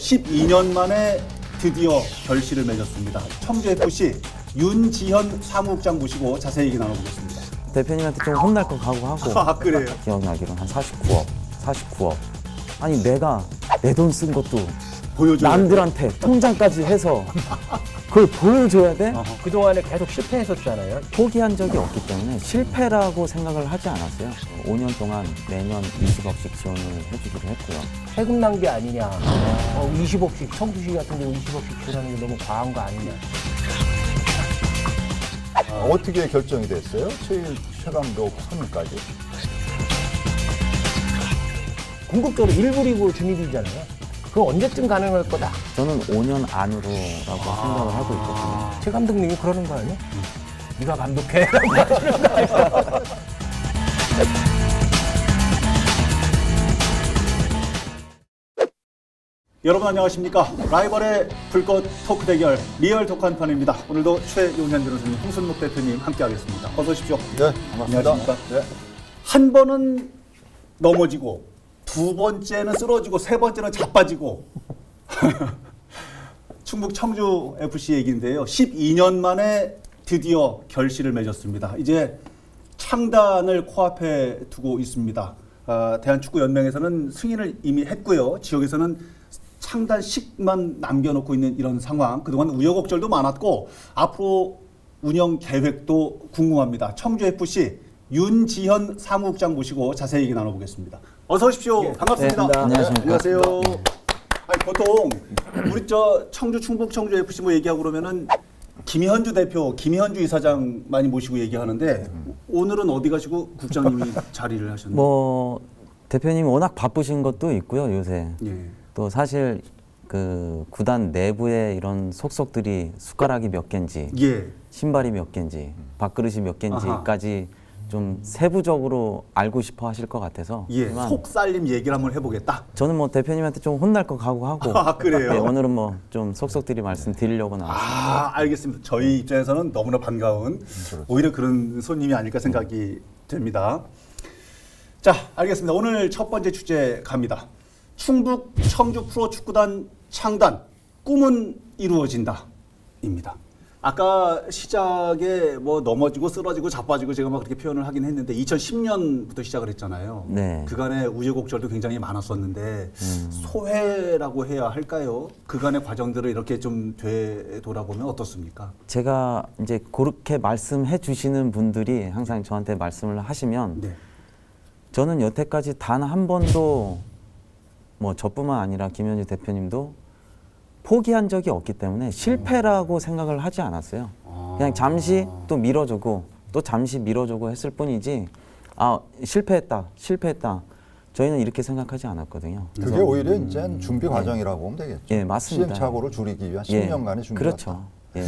12년 만에 드디어 결실을 맺었습니다. 청주FC 윤지현 사무국장 모시고 자세히 얘기 나눠보겠습니다. 대표님한테 좀 혼날 거 각오하고 아 그래요? 기억나기로 한 49억, 49억. 아니 내가 내 돈 쓴 것도 보여줘요. 남들한테 통장까지 해서 그걸 보여줘야 돼? 그동안에 계속 실패했었잖아요. 포기한 적이 없기 때문에 실패라고 생각을 하지 않았어요. 5년 동안 매년 20억씩 지원을 해주기로 했고요. 세금 낭비 아니냐. 어, 20억씩, 청주시 같은 경우 20억씩 지원하는 게 너무 과한 거 아니냐. 어떻게 결정이 됐어요? 최, 최감독 선임까지? 궁극적으로 일부 리그 진입이잖아요. 그거 언제쯤 가능할 거다. 저는 5년 안으로라고 생각을 하고 있거든요. 최 감독님이 그러는 거 아니에요? 네가 감독해. 라고 하시는 거 아니에요? 여러분 안녕하십니까? 라이벌의 불꽃 토크 대결 리얼 토크 한판입니다. 오늘도 최용현 변호사님, 홍순목 대표님 함께하겠습니다. 어서 오십시오. 네, 반갑습니다. 안녕하십니까? 네. 한 번은 넘어지고 두 번째는 쓰러지고 세 번째는 자빠지고 충북 청주 FC 얘기인데요. 12년 만에 드디어 결실을 맺었습니다. 이제 창단을 코앞에 두고 있습니다. 아, 대한축구연맹에서는 승인을 이미 했고요. 지역에서는 창단식만 남겨놓고 있는 이런 상황. 그동안 우여곡절도 많았고 앞으로 운영 계획도 궁금합니다. 청주 FC 윤지현 사무국장 모시고 자세히 얘기 나눠보겠습니다. 어서 오십시오. 반갑습니다. 네, 안녕하십니까. 안녕하세요. 아니, 보통 우리 저 청주 충북 청주 FC 뭐 얘기하고 그러면은 김현주 대표, 김현주 이사장 많이 모시고 얘기하는데 오늘은 어디 가시고 국장님이 자리를 하셨나요? 뭐 대표님이 워낙 바쁘신 것도 있고요 요새. 예. 또 사실 그 구단 내부에 이런 속속들이 숟가락이 몇 개인지 예. 신발이 몇 개인지 밥그릇이 몇 개인지까지 좀 세부적으로 알고 싶어 하실 것 같아서 예. 하지만 속살림 얘기를 한번 해보겠다. 저는 뭐 대표님한테 좀 혼날 거 각오하고 아, 그래요? 네, 오늘은 뭐 좀 속속들이 말씀드리려고 나왔습니다. 아, 알겠습니다. 저희 입장에서는 너무나 반가운 오히려 그런 손님이 아닐까 생각이 됩니다. 자, 알겠습니다. 오늘 첫 번째 주제 갑니다. 충북 청주 프로축구단 창단 꿈은 이루어진다. 입니다. 아까 시작에 뭐 넘어지고 쓰러지고 자빠지고 제가 막 그렇게 표현을 하긴 했는데 2010년부터 시작을 했잖아요. 네. 그간의 우여곡절도 굉장히 많았었는데 소회라고 해야 할까요? 그간의 과정들을 이렇게 좀 되돌아보면 어떻습니까? 제가 이제 그렇게 말씀해 주시는 분들이 항상 저한테 말씀을 하시면 네. 저는 여태까지 단 한 번도 뭐 저뿐만 아니라 김현주 대표님도 포기한 적이 없기 때문에 실패라고 생각을 하지 않았어요. 그냥 잠시 또 밀어주고 또 잠시 밀어주고 했을 뿐이지 아 실패했다 실패했다 저희는 이렇게 생각하지 않았거든요. 그게 오히려 이제 준비 과정이라고 보면 되겠죠. 예, 맞습니다. 시행착오를 줄이기 위한 예, 10년간의 준비. 그렇죠. 예.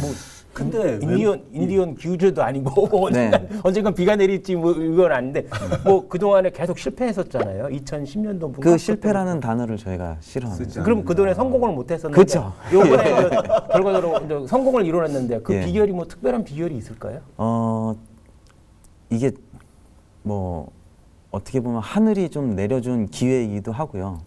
근데 인디언, 인디언 규제도 아니고 네. 언젠간, 언젠간 비가 내릴지 뭐 이건 아닌데 뭐 그 동안에 계속 실패했었잖아요. 2010년도 그 실패라는 단어를 저희가 싫어합니다. 그럼 그동안에 성공을 못 했었는데 그쵸. 요번에 그 결과적으로 성공을 이뤄냈는데 그 예. 비결이 뭐 특별한 비결이 있을까요? 어 이게 뭐 어떻게 보면 하늘이 좀 내려준 기회이기도 하고요.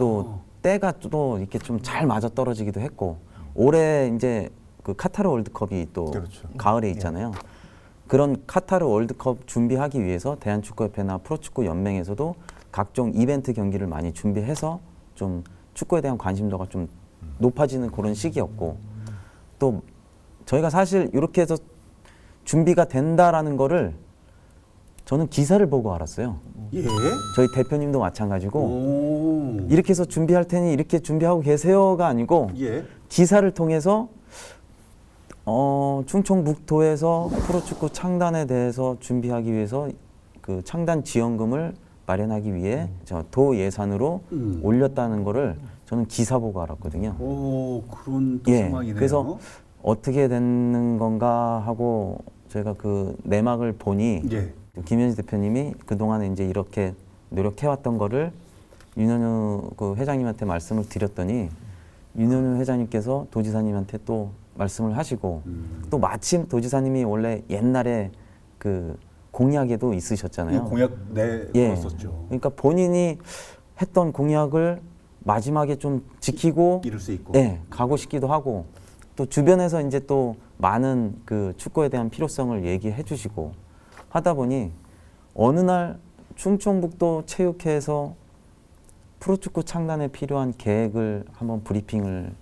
또 때가 또 이렇게 좀 잘 맞아 떨어지기도 했고 올해 이제 그 카타르 월드컵이 또 그렇죠. 가을에 있잖아요. 그런 카타르 월드컵 준비하기 위해서 대한축구협회나 프로축구 연맹에서도 각종 이벤트 경기를 많이 준비해서 좀 축구에 대한 관심도가 좀 높아지는 그런 시기였고 또 저희가 사실 이렇게 해서 준비가 된다라는 거를 저는 기사를 보고 알았어요. 예. 저희 대표님도 마찬가지고 오. 이렇게 해서 준비할 테니 이렇게 준비하고 계세요가 아니고 예. 기사를 통해서 어, 충청북도에서 프로축구 창단에 대해서 준비하기 위해서 그 창단 지원금을 마련하기 위해 저도 예산으로 음. 올렸다는 거를 저는 기사 보고 알았거든요. 오, 그런 또 예. 상황이네요. 그래서 어떻게 되는 건가 하고 저희가 그 내막을 보니 예. 김현지 대표님이 그동안에 이제 이렇게 노력해왔던 거를 윤현우 그 회장님한테 말씀을 드렸더니 윤현우 회장님께서 도지사님한테 또 말씀을 하시고 음. 또 마침 도지사님이 원래 옛날에 그 공약에도 있으셨잖아요. 이 공약 예. 내걸었었죠. 그러니까 본인이 했던 공약을 마지막에 좀 지키고 이룰 수 있고. 네, 가고 싶기도 하고 또 주변에서 이제 또 많은 그 축구에 대한 필요성을 얘기해 주시고 하다 보니 어느 날 충청북도 체육회에서 프로축구 창단에 필요한 계획을 한번 브리핑을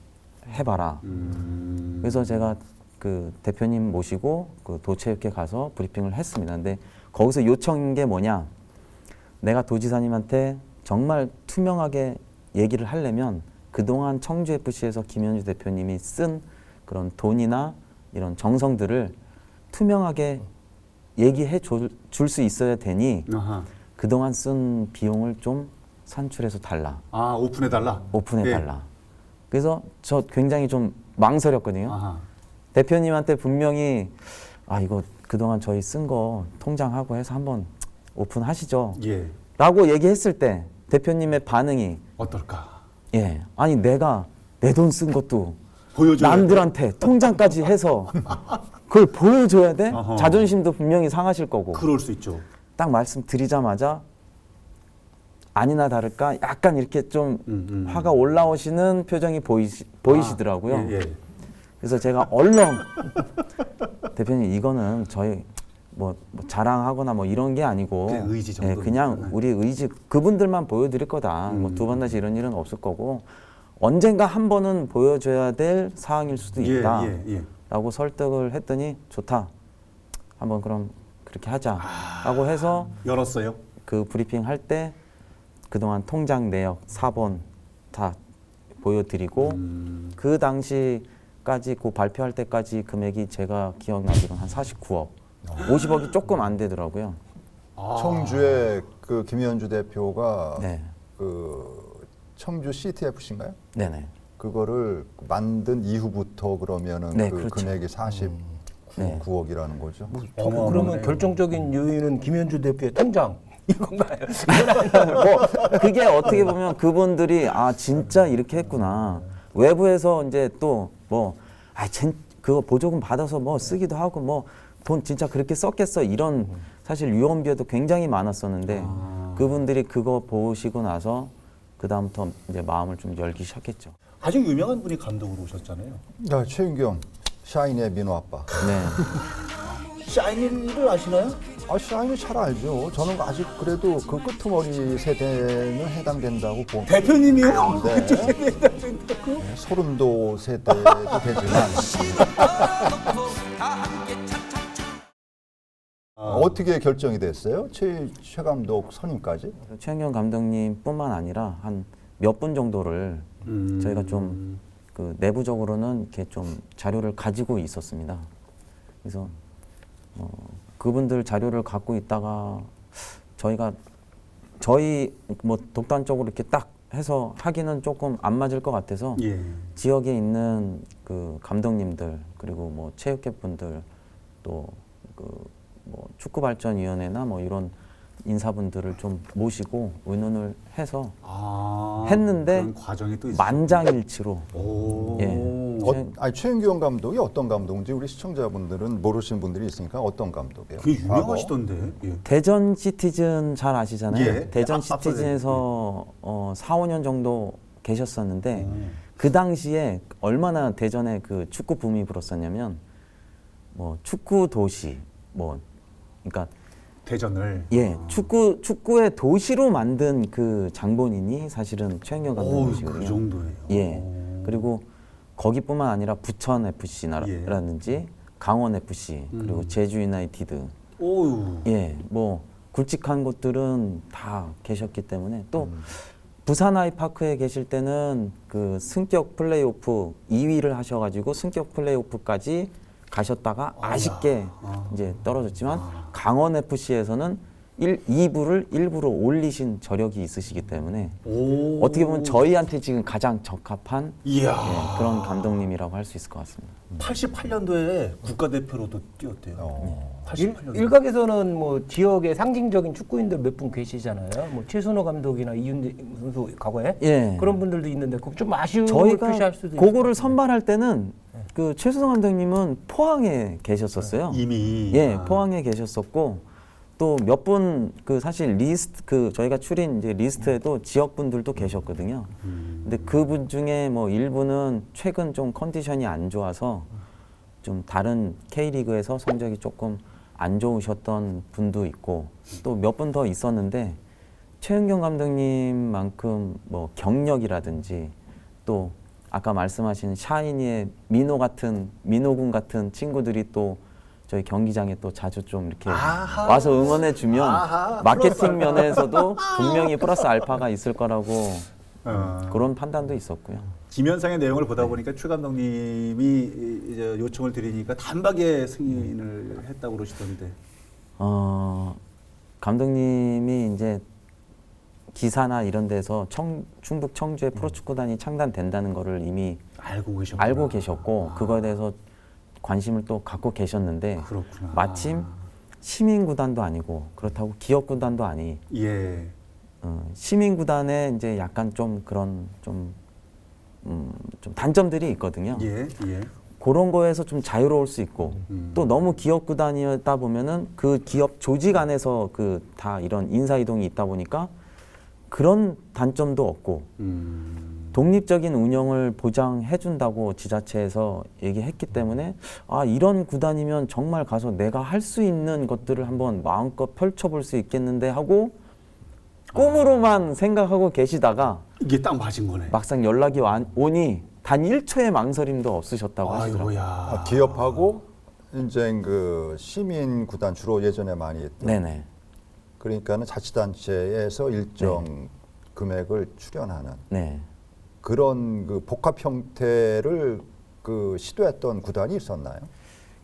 해봐라. 음. 그래서 제가 그 대표님 모시고 그 도체육회 가서 브리핑을 했습니다. 근데 거기서 요청인 게 뭐냐? 내가 도지사님한테 정말 투명하게 얘기를 하려면 그동안 청주 FC에서 김현주 대표님이 쓴 그런 돈이나 이런 정성들을 투명하게 얘기해 줄 수 있어야 되니 아하. 그동안 쓴 비용을 좀 산출해서 달라. 아 오픈해 달라. 오픈해 예. 달라. 그래서 저 굉장히 좀 망설였거든요. 아하. 대표님한테 분명히 아 이거 그동안 저희 쓴 거 통장하고 해서 한번 오픈하시죠. 예. 라고 얘기했을 때 대표님의 반응이 어떨까? 예 아니 내가 내 돈 쓴 것도 보여줘야 남들한테 통장까지 해서 그걸 보여줘야 돼? 어허. 자존심도 분명히 상하실 거고 그럴 수 있죠. 딱 말씀드리자마자 아니나 다를까 약간 이렇게 좀 음, 음. 화가 올라오시는 표정이 보이시, 보이시더라고요. 아, 예, 예. 그래서 제가 얼렁 대표님 이거는 저희 뭐, 뭐 자랑하거나 뭐 이런 게 아니고 그냥 의지 예, 정도니까. 그냥 우리 의지 그분들만 보여드릴 거다. 음. 뭐두 번 다시 이런 일은 없을 거고 언젠가 한 번은 보여줘야 될 사항일 수도 예, 있다. 예, 예. 라고 설득을 했더니 좋다. 한번 그럼 그렇게 하자. 라고 해서 열었어요. 그 브리핑 할 때 그동안 통장 내역 4번 다 보여드리고 음. 그 당시까지 그 발표할 때까지 금액이 제가 기억나기로는 한 49억. 50억이 조금 안 되더라고요. 아. 청주의 그 김현주 대표가 네. 그 청주 CTFC인가요? 네네. 그거를 만든 이후부터 그러면은 네, 그 그렇죠. 금액이 49억이라는 네. 거죠. 어마어마하네요. 그러면 결정적인 요인은 김현주 대표의 통장 이건가요? 뭐 그게 어떻게 보면 그분들이 아 진짜 이렇게 했구나. 외부에서 이제 또뭐 아, 젠, 그거 보조금 받아서 뭐 쓰기도 하고 뭐 돈 진짜 그렇게 썼겠어 이런 사실 유언비어도 굉장히 많았었는데 아. 그분들이 그거 보시고 나서 그 다음부터 이제 마음을 좀 열기 시작했죠. 아주 유명한 분이 감독으로 오셨잖아요. 야, 최윤경, 샤인의 민호 아빠. 네. 샤이니를 아시나요? 아, 샤인이 잘 알죠. 저는 아직 그래도 그 끄트머리 세대는 해당된다고 보. 대표님이요? 네. 네, 소름도 세대도 되지만 어떻게 결정이 됐어요? 최, 최 감독 선임까지? 최영경 감독님뿐만 아니라 한 몇 분 정도를 음. 저희가 좀 그 내부적으로는 이렇게 좀 자료를 가지고 있었습니다. 그래서 어, 그분들 자료를 갖고 있다가 저희가 저희 뭐 독단적으로 이렇게 딱 해서 하기는 조금 안 맞을 것 같아서 예. 지역에 있는 그 감독님들 그리고 뭐 체육회 분들 또 그 뭐 축구발전위원회나 뭐 이런 인사분들을 좀 모시고 의논을 해서 아. 했는데 그런 과정이 또 있어요. 만장일치로 오. 예. 어, 아니, 최윤경 감독이 어떤 감독인지 우리 시청자분들은 모르시는 분들이 있으니까 어떤 감독이에요? 그 과거? 유명하시던데. 예. 대전 시티즌 잘 아시잖아요. 예. 대전 앞- 앞서서 시티즌에서 어, 4, 5년 정도 계셨었는데 음. 그 당시에 얼마나 대전에 그 축구 붐이 불었었냐면 뭐 축구 도시 뭐 그러니까 대전을. 예 축구 축구의 도시로 만든 그 장본인이 사실은 최영경 오, 감독님이시거든요. 그 정도예요. 예. 오. 그리고 거기뿐만 아니라 부천 FC라든지 강원 FC 그리고 음. 제주 유나이티드. 예, 뭐 굵직한 곳들은 다 계셨기 때문에 또 음. 부산 아이파크에 계실 때는 그 승격 플레이오프 2위를 하셔가지고 승격 플레이오프까지 가셨다가 아쉽게 아. 이제 떨어졌지만 강원 FC에서는 1, 2부를 일부러 올리신 저력이 있으시기 때문에 오. 어떻게 보면 저희한테 지금 가장 적합한 이야. 예, 그런 감독님이라고 할 수 있을 것 같습니다. 88년도에 국가대표로도 뛰었대요. 어. 88년도. 일 각에서는 뭐 지역의 상징적인 축구인들 몇 분 계시잖아요. 뭐 최순호 감독이나 이윤재 선수 과거에 예. 그런 분들도 있는데 좀 아쉬움을 저희가 표시할 수도 있을 그거를. 선발할 때는 그 최수성 감독님은 포항에 계셨었어요. 이미. 예, 아. 포항에 계셨었고 또 몇 분 그 사실 리스트 그 저희가 추린 이제 리스트에도 지역 분들도 계셨거든요. 근데 그분 중에 뭐 일부는 최근 좀 컨디션이 안 좋아서 좀 다른 K리그에서 성적이 조금 안 좋으셨던 분도 있고 또 몇 분 더 있었는데 최은경 감독님만큼 뭐 경력이라든지 또 아까 말씀하신 샤이니의 민호 같은 민호군 같은 친구들이 또 저희 경기장에 또 자주 좀 이렇게 아하. 와서 응원해 주면 아하, 마케팅. 면에서도 분명히 플러스 알파가 있을 거라고 어. 그런 판단도 있었고요. 김현상의 내용을 보다 보니까 최 감독님이 이제 요청을 드리니까 단박에 승인을 했다고 그러시던데. 어, 감독님이 이제 기사나 이런 데서 청, 충북 청주에 프로축구단이 창단된다는 거를 이미 알고. 알고 계셨고 그거에 대해서 관심을 또 갖고 계셨는데 그렇구나. 마침 시민 구단도 아니고 그렇다고 기업 구단도 아니 예. 어, 시민 구단에 이제 약간 좀 그런 좀, 음, 좀 단점들이 있거든요. 예. 예. 그런 거에서 좀 자유로울 수 있고 음. 또 너무 기업 구단이다 보면은 그 기업 조직 안에서 그 다 이런 인사 이동이 있다 보니까 그런 단점도 없고 음. 독립적인 운영을 보장해 준다고 지자체에서 얘기했기 때문에 아 이런 구단이면 정말 가서 내가 할 수 있는 것들을 한번 마음껏 펼쳐볼 수 있겠는데 하고 꿈으로만 생각하고 계시다가 이게 딱 맞은 거네. 막상 연락이 와- 오니 단 1초의 망설임도 없으셨다고 하시더라고요. 아이고야. 아, 기업하고 이제 그 시민 구단 주로 예전에 많이 했던 네네. 그러니까는 자치단체에서 일정 금액을 출연하는 네. 그런 그 복합 형태를 그 시도했던 구단이 있었나요?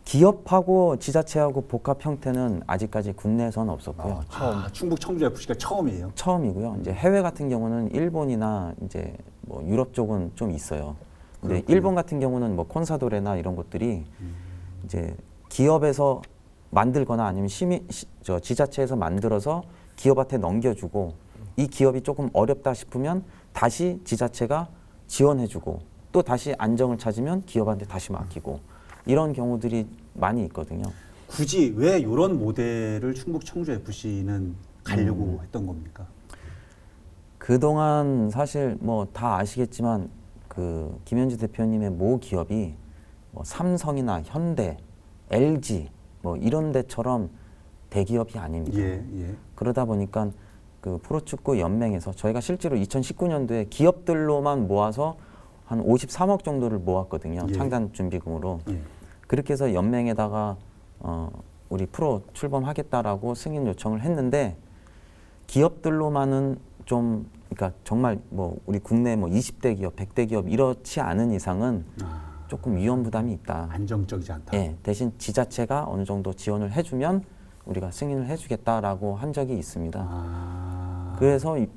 기업하고 지자체하고 복합 형태는 아직까지 국내에서는 없었고요. 아, 충북 청주 FC가 처음이에요. 처음이고요. 이제 해외 같은 경우는 일본이나 이제 뭐 유럽 쪽은 좀 있어요. 근데 그렇군요. 일본 같은 경우는 뭐 콘사도레나 이런 것들이 이제 기업에서 만들거나 아니면 시민 시, 저 지자체에서 만들어서 기업한테 넘겨주고 이 기업이 조금 어렵다 싶으면 다시 지자체가 지원해주고 또 다시 안정을 찾으면 기업한테 다시 맡기고 이런 경우들이 많이 있거든요. 굳이 왜 이런 모델을 충북 청주 FC는 가려고 음. 했던 겁니까? 그동안 사실 뭐 다 아시겠지만 그 김현주 대표님의 모 기업이 뭐 삼성이나 현대, LG 뭐 이런 데처럼 대기업이 아닙니다. 예, 예. 그러다 보니까 그 프로축구 연맹에서 저희가 실제로 2019년도에 기업들로만 모아서 한 53억 정도를 모았거든요. 예. 창단 준비금으로. 예. 그렇게 해서 연맹에다가 어, 우리 프로 출범하겠다라고 승인 요청을 했는데 기업들로만은 좀 그러니까 정말 뭐 우리 국내 뭐 20대 기업, 100대 기업 이렇지 않은 이상은 아, 조금 위험 부담이 있다. 안정적이지 않다. 예, 대신 지자체가 어느 정도 지원을 해 주면 우리가 승인을 해 주겠다라고 한 적이 있습니다. 아. 그래서 이-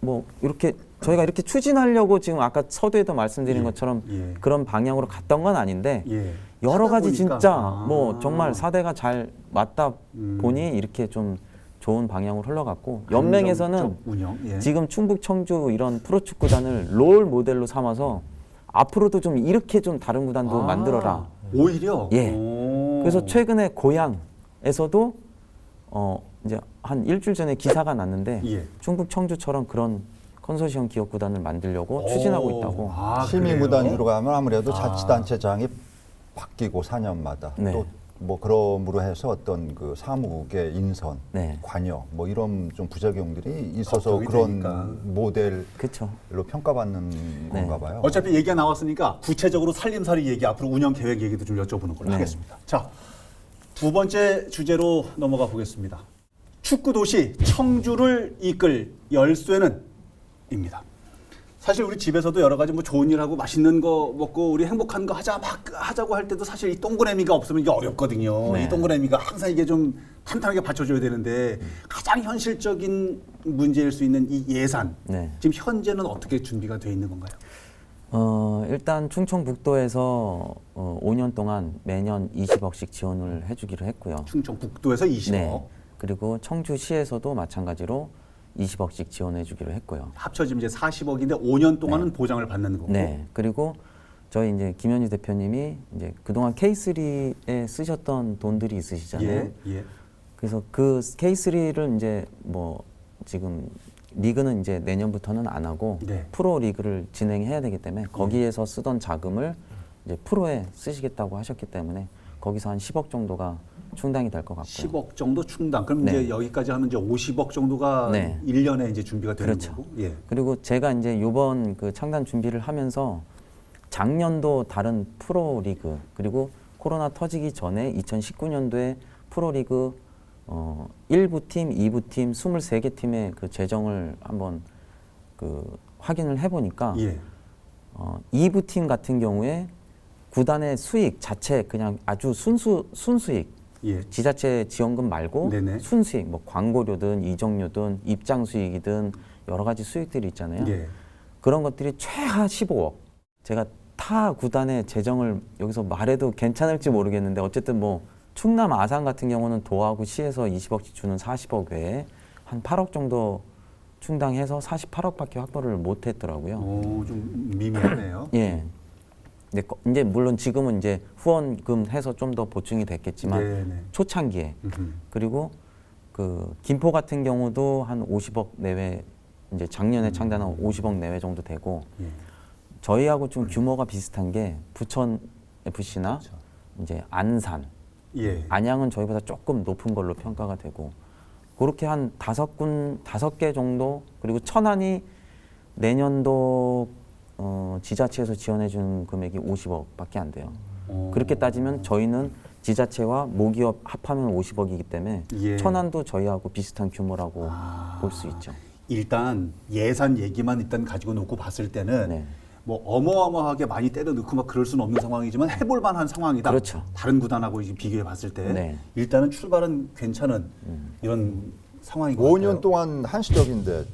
뭐 이렇게 저희가 이렇게 추진하려고 지금 아까 서두에도 말씀드린 예, 것처럼 예. 그런 방향으로 갔던 건 아닌데 예. 여러 하다 가지 보니까, 진짜 아. 뭐 정말 사대가 잘 맞다 음. 보니 이렇게 좀 좋은 방향으로 흘러갔고 연맹에서는 안정적 운영. 예. 지금 충북 청주 이런 프로축구단을 롤 모델로 삼아서 앞으로도 좀 이렇게 좀 다른 구단도 아, 만들어라. 오히려. 예. 오. 그래서 최근에 고향에서도 어 이제 한 일주일 전에 기사가 났는데 예. 충북 청주처럼 그런 컨소시엄 기업 구단을 만들려고 오. 추진하고 있다고. 아, 시민? 구단주로 가면 아무래도 아. 자치단체장이 바뀌고 4년마다 네. 또뭐 그럼으로 해서 어떤 그 사무국의 인선, 네. 관여 뭐 이런 좀 부작용들이 있어서 그런 되니까. 모델로 그렇죠. 평가받는 네. 건가 봐요. 어차피 얘기가 나왔으니까 구체적으로 살림살이 얘기 앞으로 운영 계획 얘기도 좀 여쭤보는 걸로 네. 하겠습니다. 자, 두 번째 주제로 넘어가 보겠습니다. 축구 도시 청주를 이끌 열쇠는 입니다. 사실 우리 집에서도 여러 가지 뭐 좋은 일 하고 맛있는 거 먹고 우리 행복한 거 하자 막 하자고 할 때도 사실 이 동그라미가 없으면 이게 어렵거든요. 네. 이 동그라미가 항상 이게 좀 탄탄하게 받쳐줘야 되는데 가장 현실적인 문제일 수 있는 이 예산 네. 지금 현재는 어떻게 준비가 돼 있는 건가요? 어, 일단 충청북도에서 어, 5년 동안 매년 20억씩 지원을 해주기로 했고요. 충청북도에서 20억 네. 그리고 청주시에서도 마찬가지로 20억씩 지원해 주기로 했고요. 합쳐지면 이제 40억인데 5년 동안은 네. 보장을 받는 거고 네. 그리고 저희 이제 김현희 대표님이 이제 그동안 K3에 쓰셨던 돈들이 있으시잖아요. 예, 예. 그래서 그 K3를 이제 뭐 지금 리그는 이제 내년부터는 안 하고 네. 프로 리그를 진행해야 되기 때문에 거기에서 쓰던 자금을 이제 프로에 쓰시겠다고 하셨기 때문에 거기서 한 10억 정도가 충당이 될 것 같고요. 10억 정도 충당. 그럼 네. 이제 여기까지 하면 이제 50억 정도가 네. 일 1년에 이제 준비가 되는 그렇죠. 거고. 예. 그리고 제가 이제 요번 그 창단 준비를 하면서 작년도 다른 프로 리그 그리고 코로나 터지기 전에 2019년도에 프로 리그 어 1부 팀, 2부 팀 23개 팀의 그 재정을 한번 그 확인을 해 보니까 예. 어 2부 팀 같은 경우에 구단의 수익 자체 그냥 아주 순수 순수익 예. 지자체 지원금 말고 네네. 순수익 뭐 광고료든 이적료든 입장 수익이든 여러 가지 수익들이 있잖아요. 예. 그런 것들이 최하 15억. 제가 타 구단의 재정을 여기서 말해도 괜찮을지 모르겠는데 어쨌든 뭐 충남 아산 같은 경우는 도하고 시에서 20억씩 주는 40억 외에 한 8억 정도 충당해서 48억밖에 확보를 못 했더라고요. 오, 좀 미미하네요. 예. 거- 이제 물론 지금은 이제 후원금 해서 좀 더 보충이 됐겠지만 네네. 초창기에 음흠. 그리고 그 김포 같은 경우도 한 50억 내외 이제 작년에 창단한 50억 내외 정도 되고 예. 저희하고 좀 규모가 비슷한 게 부천 FC나 그렇죠. 이제 안산, 예. 안양은 저희보다 조금 높은 걸로 평가가 되고 그렇게 한 다섯 군 다섯 개 정도 그리고 천안이 내년도 어, 지자체에서 지원해 주는 금액이 50억밖에 안 돼요. 어. 그렇게 따지면 저희는 지자체와 모기업 합하면 50억이기 때문에 예. 천안도 저희하고 비슷한 규모라고 아. 볼수 있죠. 일단 예산 얘기만 일단 가지고 놓고 봤을 때는 네. 뭐 어마어마하게 많이 때려 넣고 막 그럴 수는 없는 상황이지만 해볼 만한 상황이다. 그렇죠. 다른 구단하고 이제 비교해 봤을 때 네. 음. 일단은 출발은 괜찮은 이런 상황인 것 같아요. 5년 동안 한시적인데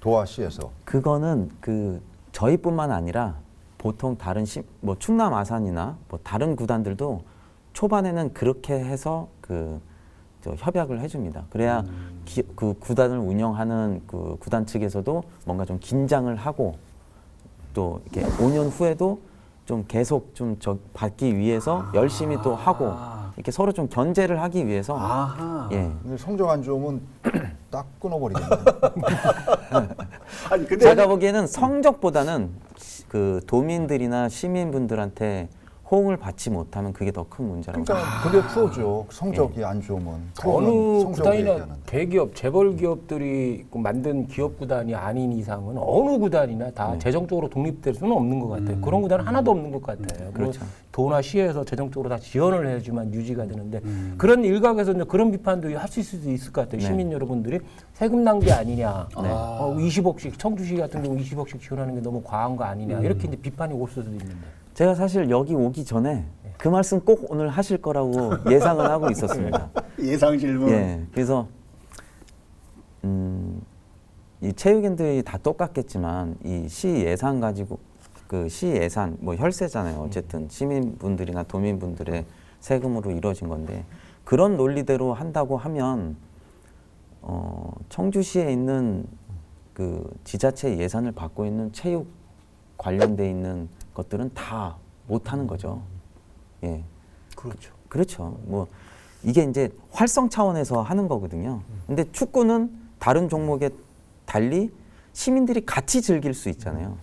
도하시에서 그거는 그 저희뿐만 아니라 보통 다른 시, 뭐 충남 아산이나 뭐 다른 구단들도 초반에는 그렇게 해서 그저 협약을 해줍니다. 그래야 기, 그 구단을 운영하는 그 구단 측에서도 뭔가 좀 긴장을 하고 또 이렇게 5년 후에도 좀 계속 좀 저 받기 위해서 열심히 또 하고 이렇게 서로 좀 견제를 하기 위해서 아하. 예. 성적 안 좋으면 딱 끊어버리겠네. 아니 근데 제가 보기에는 성적보다는 시- 그 도민들이나 시민분들한테 호응을 받지 못하면 그게 더 큰 문제라고 그러니까 그게 프로죠. 성적이 안 좋으면 어느 구단이나 얘기하는데. 대기업, 재벌 기업들이 그 만든 기업 구단이 아닌 이상은 어느 구단이나 다 네. 재정적으로 독립될 수는 없는 것 같아요. 그런 구단은 하나도 없는 것 같아요. 그렇죠. 뭐 도나 시에서 재정적으로 다 지원을 해야지만 유지가 되는데 그런 일각에서 이제 그런 비판도 하실 수도 있을 것 같아요. 네. 시민 여러분들이 세금 낭비 아니냐, 네. 어, 20억씩 청주시 같은 경우 20억씩 지원하는 게 너무 과한 거 아니냐 이렇게 이제 비판이 올 수도 있는데. 제가 사실 여기 오기 전에 그 말씀 꼭 오늘 하실 거라고 예상을 하고 있었습니다. 예상 질문. 예, 그래서 음, 이 체육인들이 다 똑같겠지만 이 시 예산 가지고 그 시 예산 뭐 혈세잖아요. 어쨌든 시민분들이나 도민분들의 세금으로 이루어진 건데 그런 논리대로 한다고 하면 어, 청주시에 있는 그 지자체 예산을 받고 있는 체육 관련돼 있는 것들은 다 못하는 거죠. 예. 그렇죠. 그렇죠. 뭐 이게 이제 활성 차원에서 하는 거거든요. 근데 축구는 다른 종목에 달리 시민들이 같이 즐길 수 있잖아요.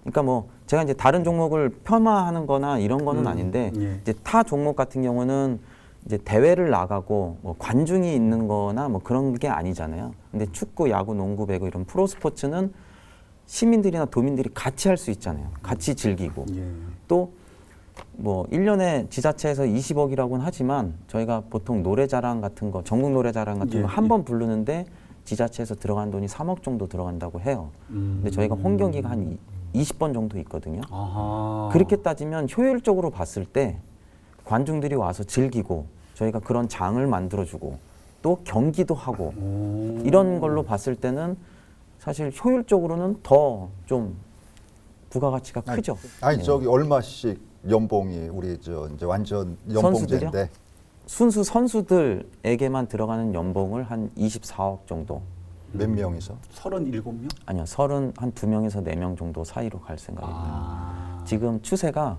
그러니까 뭐 제가 이제 다른 종목을 폄하하는 거나 이런 거는 음, 아닌데 예. 이제 타 종목 같은 경우는 이제 대회를 나가고 뭐 관중이 있는 거나 뭐 그런 게 아니잖아요. 근데 축구, 야구, 농구, 배구 이런 프로 스포츠는 시민들이나 도민들이 같이 할 수 있잖아요. 같이 즐기고. 예. 또뭐 1년에 지자체에서 20억이라고는 하지만 저희가 보통 노래자랑 같은 거 전국 노래자랑 같은 예, 거한 예. 번 부르는데 지자체에서 들어간 돈이 3억 정도 들어간다고 해요. 음. 근데 저희가 홈 경기가 한 20번 정도 있거든요. 아하. 그렇게 따지면 효율적으로 봤을 때 관중들이 와서 즐기고 저희가 그런 장을 만들어주고 또 경기도 하고 오. 이런 걸로 봤을 때는 사실 효율적으로는 더 좀 부가가치가 크죠. 아니 네. 저기 얼마씩 연봉이 우리 저 이제 완전 선수들이요? 연봉제인데 순수 선수들에게만 들어가는 연봉을 한 24억 정도. 몇 명이서 37명? 아니요, 서른 한 두 명에서 네 명 정도 사이로 갈 생각입니다. 아. 지금 추세가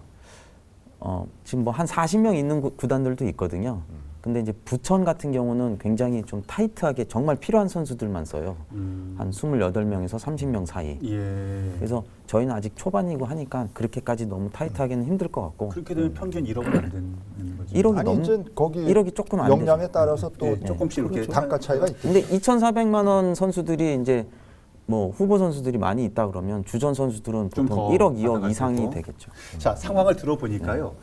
어, 지금 뭐 한 40명 있는 구, 구단들도 있거든요. 근데 이제 부천 같은 경우는 굉장히 좀 타이트하게 정말 필요한 선수들만 써요. 음. 한 28명에서 30명 사이. 예. 그래서 저희는 아직 초반이고 하니까 그렇게까지 너무 타이트하기는 힘들 것 같고 그렇게 되면 평균 1억은 안 되는 거죠. 1억이 아니 넘 이제 거기 1억이 조금 안 역량에 되죠. 따라서 또 예, 조금씩 이렇게 단가 차이가 있죠. 근데 2,400만 원 선수들이 이제 뭐 후보 선수들이 많이 있다 그러면 주전 선수들은 좀 보통 더 1억, 2억 받아갈 이상이. 되겠죠. 자 상황을 들어보니까요.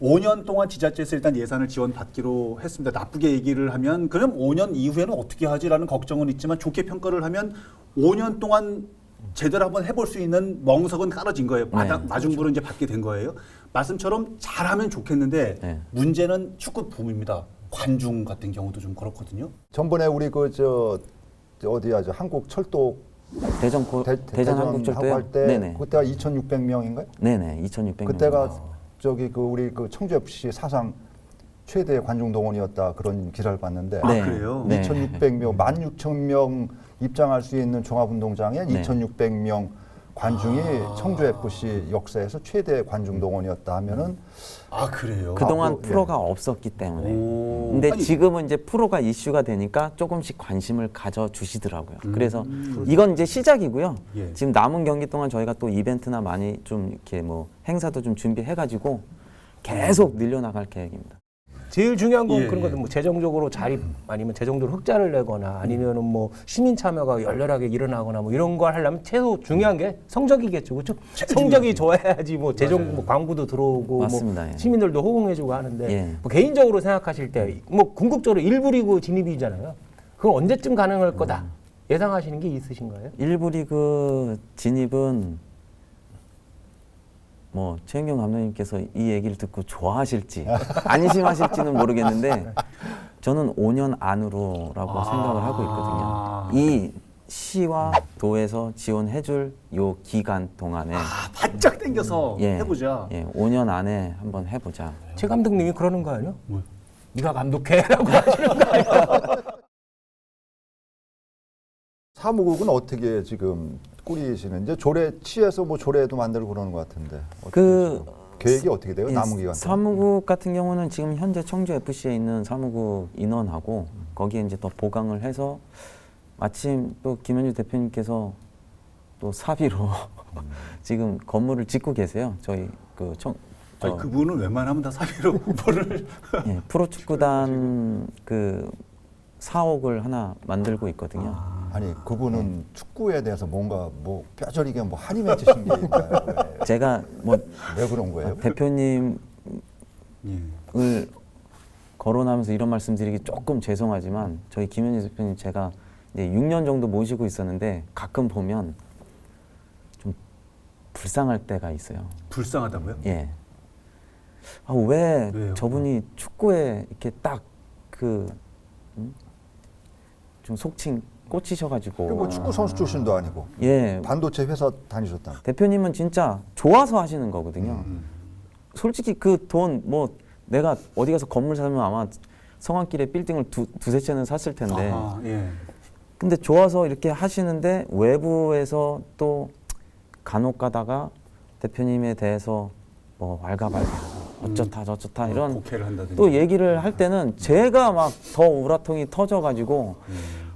5년 동안 지자체에서 일단 예산을 지원받기로 했습니다. 나쁘게 얘기를 하면 그럼 5년 이후에는 어떻게 하지라는 걱정은 있지만 좋게 평가를 하면 5년 동안 제대로 한번 해볼 수 있는 멍석은 깔아진 거예요. 마당, 네, 마중물은 이제 받게 된 거예요. 말씀처럼 잘하면 좋겠는데 네. 문제는 축구 붐입니다. 관중 같은 경우도 좀 그렇거든요. 전번에 우리 그 저 어디야 저 한국 철도 대전 고, 대, 대전 한국 철도요. 할때 네네. 그때가 2,600명인가요? 네네. 2,600명. 그때가 저기 그 우리 그 청주 FC 사상 최대 관중 동원이었다 그런 기사를 봤는데 아, 네. 그래요? 네. 2,600명, 16,000명 입장할 수 있는 종합운동장에 네. 2,600명 관중이 아. 청주 FC 역사에서 최대 관중 동원이었다 하면은 아 그래요. 그동안 아, 그, 예. 프로가 없었기 때문에. 오. 근데 아니, 지금은 이제 프로가 이슈가 되니까 조금씩 관심을 가져 주시더라고요. 음. 그래서 이건 이제 시작이고요. 예. 지금 남은 경기 동안 저희가 또 이벤트나 많이 좀 이렇게 뭐 행사도 좀 준비해 가지고 계속 늘려 나갈 계획입니다. 제일 중요한 건 예, 그런 예. 거죠. 뭐 재정적으로 자립 아니면 재정적으로 흑자를 내거나 아니면은 뭐 시민 참여가 열렬하게 일어나거나 뭐 이런 걸 하려면 최소 중요한 게 성적이겠죠. 그렇죠? 성적이 좋아야지 뭐 재정 뭐 광고도 들어오고 맞습니다. 뭐 예. 시민들도 호응해주고 하는데 예. 뭐 개인적으로 생각하실 때 뭐 궁극적으로 일부 리그 진입이잖아요. 그건 언제쯤 가능할 거다 예상하시는 게 있으신가요? 일부 리그 진입은 뭐 최은경 감독님께서 이 얘기를 듣고 좋아하실지 안심하실지는 모르겠는데 저는 5년 안으로라고 아. 생각을 하고 있거든요. 이 시와 도에서 지원해줄 요 기간 동안에 아 바짝 당겨서 예, 해보자. 예, 5년 안에 한번 해보자. 최 감독님이 그러는 거 아니에요? 뭐요? 네가 감독해라고 하시는 거 아니에요? 사무국은 어떻게 지금 꾸리시는 이제 조례 치에서 뭐 조례도 만들고 그러는 것 같은데 그 계획이 어떻게 돼요? 예, 남은 기간? 사무국 같은 경우는 지금 현재 청주 FC에 있는 사무국 인원하고 거기에 이제 더 보강을 해서 마침 또 김현주 대표님께서 또 사비로 지금 건물을 짓고 계세요. 저희 그 청, 저, 아니 그분은 웬만하면 다 사비로 후보를 예, 프로축구단 그 사옥을 하나 만들고 있거든요. 아 니 그분은 축구에 대해서 뭔가 뭐 뼈저리게 뭐 한이 맺히신 게 있나요? 왜, 제가 뭐왜 그런 거예요? 대표님을 예. 거론하면서 이런 말씀드리기 조금 죄송하지만 저희 김현희 대표님 제가 이제 6년 정도 모시고 있었는데 가끔 보면 좀 불쌍할 때가 있어요. 불쌍하다고요? 예. 아, 왜 왜요? 저분이 축구에 이렇게 딱그 음? 좀 속칭 꽂히셔가지고 뭐 축구 선수 출신도 아니고 예 반도체 회사 다니셨다. 대표님은 진짜 좋아서 하시는 거거든요. 음. 솔직히 그 돈 뭐 내가 어디 가서 건물 사면 아마 성안길에 빌딩을 두, 두세 채는 샀을 텐데 아하, 예. 근데 좋아서 이렇게 하시는데 외부에서 또 간혹 가다가 대표님에 대해서 뭐 왈가왈가 어쩌다 저쩌다 이런 곡해를 한다든지. 또 얘기를 할 때는 제가 막 더 우라통이 터져가지고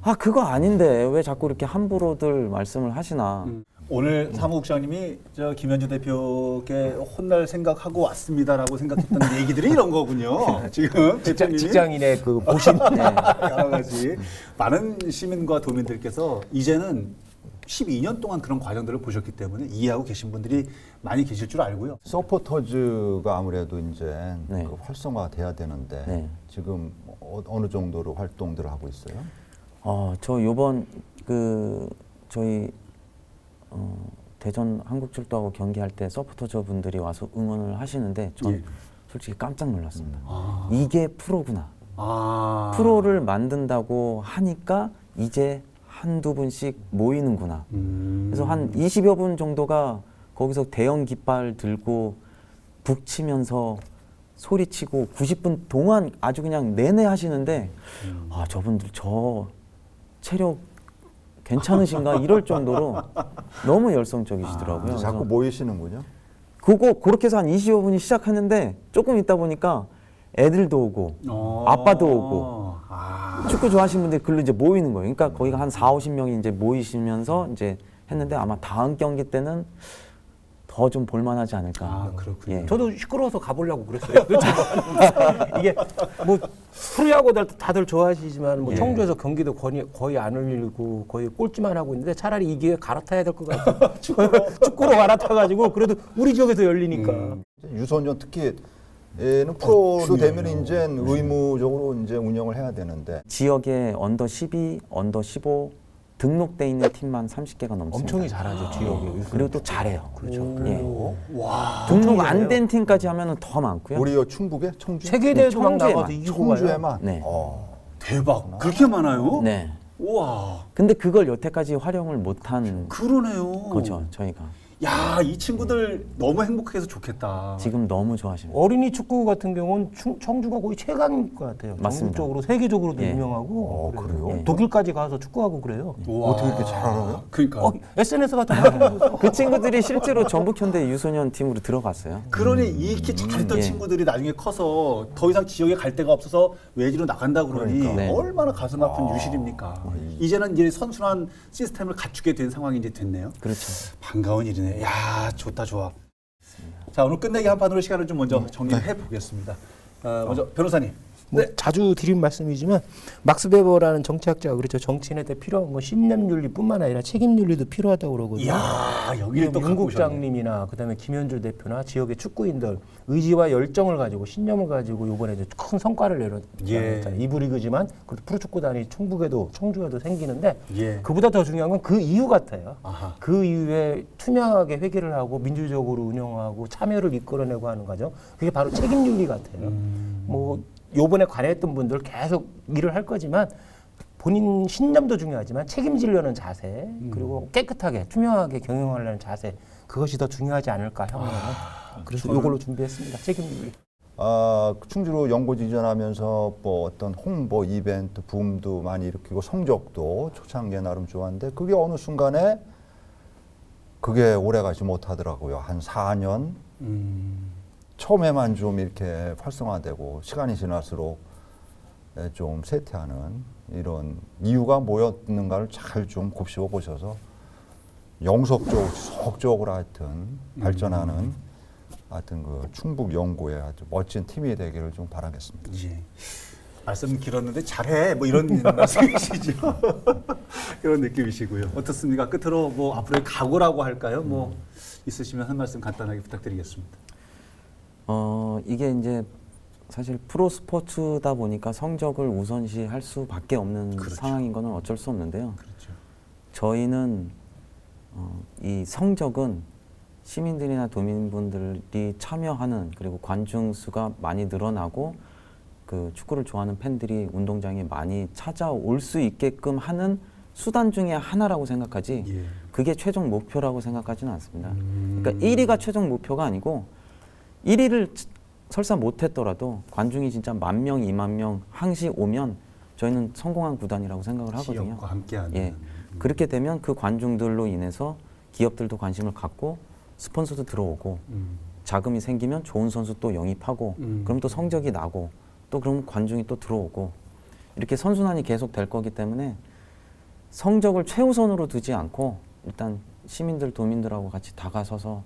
아 그거 아닌데 왜 자꾸 이렇게 함부로들 말씀을 하시나 음. 오늘 사무국장님이 저 김현주 대표께 혼날 생각하고 왔습니다라고 생각했던 얘기들이 이런 거군요. 지금 직장, 직장인의 그 보신 여러 가지 많은 시민과 도민들께서 이제는 12년 동안 그런 과정들을 보셨기 때문에 이해하고 계신 분들이 많이 계실 줄 알고요. 서포터즈가 아무래도 이제 네. 그 활성화돼야 되는데 네. 지금 어, 어느 정도로 활동들을 하고 있어요? 어, 저 요번 그 저희 어, 대전 한국철도하고 경기할 때 서포터저 분들이 와서 응원을 하시는데 전 예. 솔직히 깜짝 놀랐습니다. 아, 이게 프로구나. 아. 프로를 만든다고 하니까 이제 한두 분씩 모이는구나. 음. 그래서 한 20여 분 정도가 거기서 대형 깃발 들고 북치면서 소리치고 90분 동안 아주 그냥 내내 하시는데 아 저분들 저 체력 괜찮으신가 이럴 정도로 너무 열성적이시더라고요. 아, 자꾸 그래서 모이시는군요. 그거 그렇게 해서 한 20여 분이 시작하는데 조금 있다 보니까 애들도 오고 어. 아빠도 오고 아. 축구 좋아하시는 분들이 글로 이제 모이는 거예요. 그러니까 거기가 한 4, 50명이 이제 모이시면서 이제 했는데 아마 다음 경기 때는 더 좀 볼만하지 않을까. 아, 그렇군요. 예. 저도 시끄러워서 가보려고 그랬어요. 이게 뭐 프로야구 다들, 다들 좋아하시지만 뭐 예. 청주에서 경기도 거의, 거의 안 흘리고 거의 꼴찌만 하고 있는데 차라리 이 기회에 갈아타야 될 것 같아요. 축구로 갈아타가지고 그래도 우리 지역에서 열리니까. 음. 유소년 특히 얘는 프로로 되면 이제 의무적으로 이제 운영을 해야 되는데 지역에 언더 12, 언더 15 등록돼 있는 팀만 30개가 넘습니다. 엄청이 잘하죠 지역에. 그리고 또 잘해요. 그렇죠. 예. 와. 등록 안 된 팀까지 하면은 더 많고요. 우리 여 충북에 청주 세계대회도 막 청주에만. 나가서 이기고 가요. 청주에만 네. 어. 대박. 그렇게 많아요? 네. 우와. 근데 그걸 여태까지 활용을 못한 그러네요. 거죠, 저희가. 야, 이 친구들 너무 행복해서 좋겠다. 지금 너무 좋아하십니다. 어린이 축구 같은 경우는 충- 청주가 거의 최강일 것 같아요. 맞습니다. 전국적으로 세계적으로도 예. 유명하고. 어, 그래요? 예. 독일까지 가서 축구하고 그래요. 우와. 어떻게 이렇게 잘 알아요? 그러니까. 어, SNS 같은 거 그 친구들이 실제로 전북현대 유소년 팀으로 들어갔어요. 그러니 이렇게 잘했던 예. 친구들이 나중에 커서 더 이상 지역에 갈 데가 없어서 외지로 나간다 그러니 그러니까. 네. 얼마나 가슴 아픈 유실입니까? 이제는 이제 선순환 시스템을 갖추게 된 상황이 이제 됐네요. 그렇죠. 반가운 일이네. 야 좋다 좋아. 자 오늘 끝내기 한 판으로 시간을 좀 먼저 정리를 해보겠습니다. 어, 먼저 변호사님. 뭐 자주 드린 말씀이지만 막스 베버라는 정치학자가 그렇죠. 정치인에 대 필요한 건 신념윤리뿐만 아니라 책임윤리도 필요하다고 그러거든요. 이야 여기를 또 윤. 국장님이나 그다음에 김현줄 대표나 지역의 축구인들 의지와 열정을 가지고 신념을 가지고 이번에 이제 큰 성과를 예. 내렸잖아요. 이부 리그지만 그래도 프로축구단이 충북에도 청주에도 생기는데 예. 그보다 더 중요한 건 그 이유 같아요. 아하. 그 이후에 투명하게 회계를 하고 민주적으로 운영하고 참여를 이끌어내고 하는 거죠. 그게 바로 책임윤리 같아요. 음. 뭐 요번에 관여했던 분들 계속 일을 할 거지만 본인 신념도 중요하지만 책임지려는 자세 음. 그리고 깨끗하게 투명하게 경영하려는 자세 그것이 더 중요하지 않을까 형은 그래서 요걸로 준비했습니다. 책임윤리. 아, 충주로 연고지 이전하면서 뭐 어떤 홍보 이벤트 붐도 많이 일으키고 성적도 초창기에 나름 좋았는데 그게 어느 순간에 그게 오래가지 못하더라고요. 한 4년 음. 처음에만 좀 이렇게 활성화되고 시간이 지날수록 예, 좀 쇠퇴하는 이런 이유가 뭐였는가를 잘 좀 곱씹어 보셔서 영속적으로 지속적으로 하여튼 발전하는 하여튼 그 충북 연구의 아주 멋진 팀이 되기를 좀 바라겠습니다. 예. 말씀 길었는데 잘해 뭐 이런 말씀이시죠. 그런 느낌이시고요. 어떻습니까? 끝으로 뭐 앞으로의 각오라고 할까요? 뭐 있으시면 한 말씀 간단하게 부탁드리겠습니다. 어, 이게 이제 사실 프로 스포츠다 보니까 성적을 우선시 할 수밖에 없는 그렇죠. 상황인 거는 어쩔 수 없는데요. 그렇죠. 저희는 어, 이 성적은 시민들이나 도민분들이 참여하는 그리고 관중 수가 많이 늘어나고 그 축구를 좋아하는 팬들이 운동장에 많이 찾아올 수 있게끔 하는 수단 중에 하나라고 생각하지 예. 그게 최종 목표라고 생각하지는 않습니다. 음. 그러니까 1위가 최종 목표가 아니고 1위를 설사 못했더라도 관중이 진짜 만 명, 2만 명 항시 오면 저희는 성공한 구단이라고 생각을 하거든요. 지역과 함께하는. 예. 그렇게 되면 그 관중들로 인해서 기업들도 관심을 갖고 스폰서도 들어오고 음. 자금이 생기면 좋은 선수 또 영입하고 음. 그럼 또 성적이 나고 또 그럼 관중이 또 들어오고 이렇게 선순환이 계속 될 거기 때문에 성적을 최우선으로 두지 않고 일단 시민들 도민들하고 같이 다가서서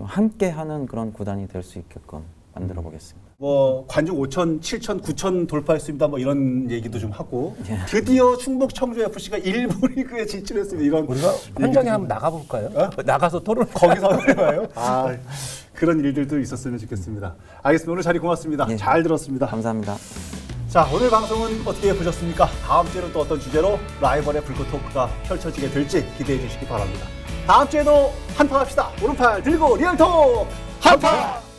좀 함께하는 그런 구단이 될 수 있게끔 만들어 보겠습니다. 뭐 관중 5천, 7천, 9천 돌파했습니다. 뭐 이런 얘기도 좀 하고 예. 드디어 충북 청주 FC가 일부 리그에 진출했습니다. 이런 우리가 현장에 좀- 한번 나가볼까요? 나가서 토론. 거기서 해봐요. 아 그런 일들도 있었으면 좋겠습니다. 알겠습니다. 오늘 자리 고맙습니다. 예. 잘 들었습니다. 감사합니다. 자 오늘 방송은 어떻게 보셨습니까? 다음 주에는 또 어떤 주제로 라이벌의 불꽃 토크가 펼쳐지게 될지 기대해 주시기 바랍니다. 다음 주에도 한판 합시다. 오른팔 들고 리얼톡 한판.